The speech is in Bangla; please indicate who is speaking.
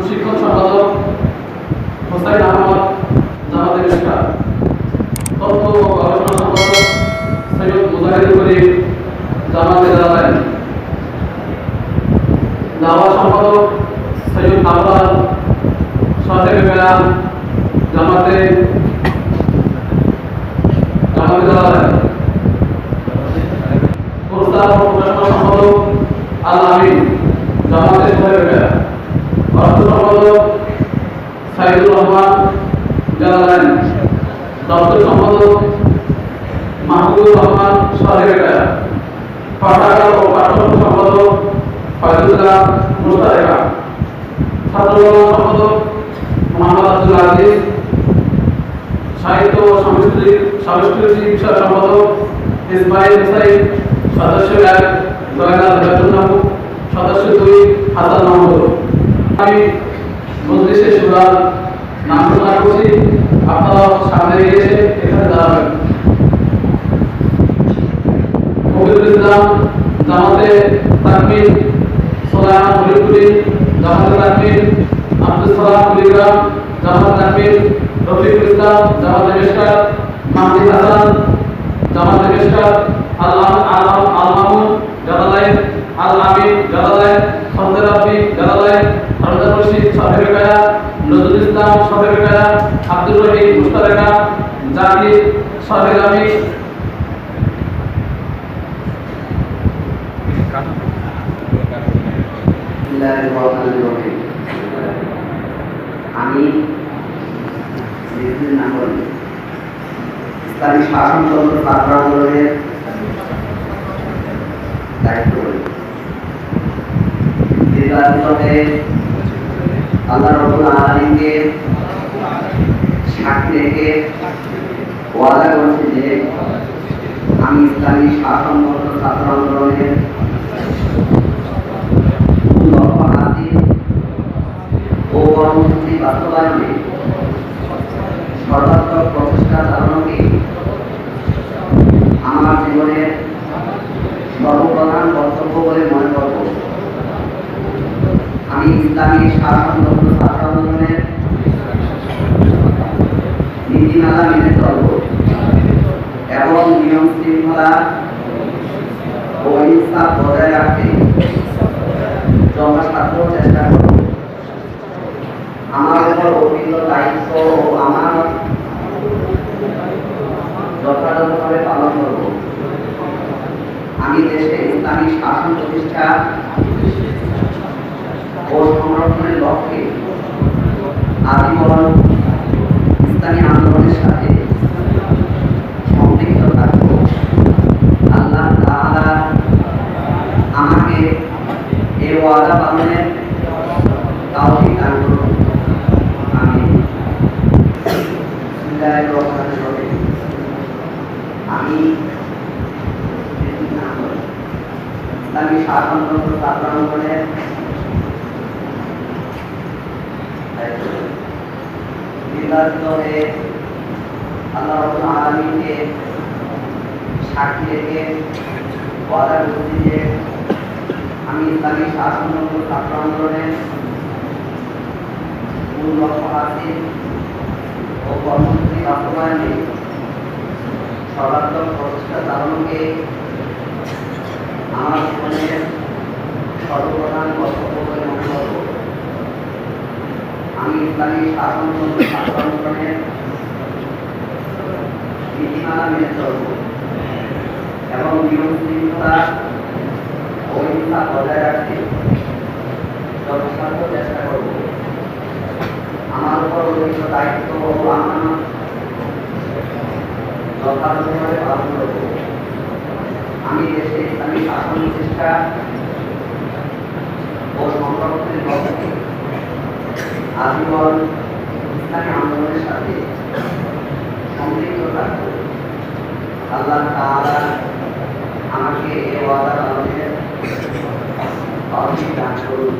Speaker 1: প্রশিক্ষণ সম্পাদক হোসাইন আহমদ পাঠাগার ও পাঠ্য সম্পাদক ফয়জুল্লাহ মুস্তারেকা ছাত্রদল সম্পাদক মোহাম্মদ আব্দুল আজিজ, সাহিত্য ও সাংস্কৃতিক সাংস্কৃতিক বিষয় সম্পাদক ইসমাইল হুসাইন, সদস্য এক জয়নাল বেতনাবু সদস্য দুই হাসান মাহমুদ। আমি আপনারা সামনে এসে এখানে দাঁড়াবেন। তাকমিল সোলাইমান হরিপুরি জামাতে তাকমিল আব্দুল সালাম কুলিগ্রাম জামাত তাকমিল রফিকুল ইসলাম, জামাতে মেশকার মাহদি হাসান, জামাতে মেশকার আল আল আল মামুন, জালালাইন, আল আমিন, জালালাইন সন্দের রাব্বি জালালাইন রমজান রশিদ সাহেব কায়া নজরুল ইসলাম সাহেব কায়া আব্দুর রহিম মুস্তারেকা জাকির সাহেব আমি
Speaker 2: আমি ইসলামী শাসনতন্ত্র ছাত্র আন্দোলনের দায়িত্ব আল্লাহ রবুল আলমীকে সাক্ষী রেখে ওয়াদা করছি যে আমি ইসলামী শাসনতন্ত্র ছাত্র আন্দোলনের লক্ষ্য হাসিল ও কর্মসূচি বাস্তবায়নে সর্বাত্মক প্রচেষ্টা চালানোকে আমার জীবনের সর্বপ্রধান কর্তব্য বলে মনে করব আমি ইসলামী নীতিমালা মেনে চলব এবং নিয়ম শৃঙ্খলা ও ইনসাফ বজায় রাখতে চেষ্টা করব। আমার উপর দায়িত্ব ও আমার যথাযথভাবে পালন করব। আমি দেশে ইসলামী শাসন প্রতিষ্ঠা ও সংরক্ষণের লক্ষ্যে আজীবন ইসলামী আন্দোলনের সাথে সম্পৃক্ত থাকব আল্লাহ আমাকে এই ওয়াদা পালনের তাওফিক দান আমি আমি ইসলামী শাসনতন্ত্র ছাত্র আন্দোলনের নির্বাচিত হয়ে আল্লাহ আলামিনকে সাক্ষী আমি ইসলামী শাসনতন্ত্র ছাত্র আন্দোলনের মূল লক্ষ্য হাসিল ও কর্মসূচি বাস্তবায়নে সর্বাত্মক প্রচেষ্টা চালানোকে আমার জীবনের সর্বপ্রধান কর্তব্য বলে মনে করব আমি ইসলামী শাসনতন্ত্র ছাত্র নীতিমালা মেনে চলব। এবং নিয়ম শৃঙ্খলা অহিংসা বজায় রাখতে যথাসাধ্য চেষ্টা করব। আমার উপর অর্পিত দায়িত্ব ও আমানত যথাযথভাবে পালন করব। আমি দেশে ইসলামী শাসন প্রতিষ্ঠা ও সংরক্ষণের লক্ষ্যে আজীবন ইসলামী আন্দোলনের সাথে সম্পৃক্ত থাকব। আল্লাহ তাআলা আমাকে এ ওয়াদা আমাদের তৌফিক দান করুন।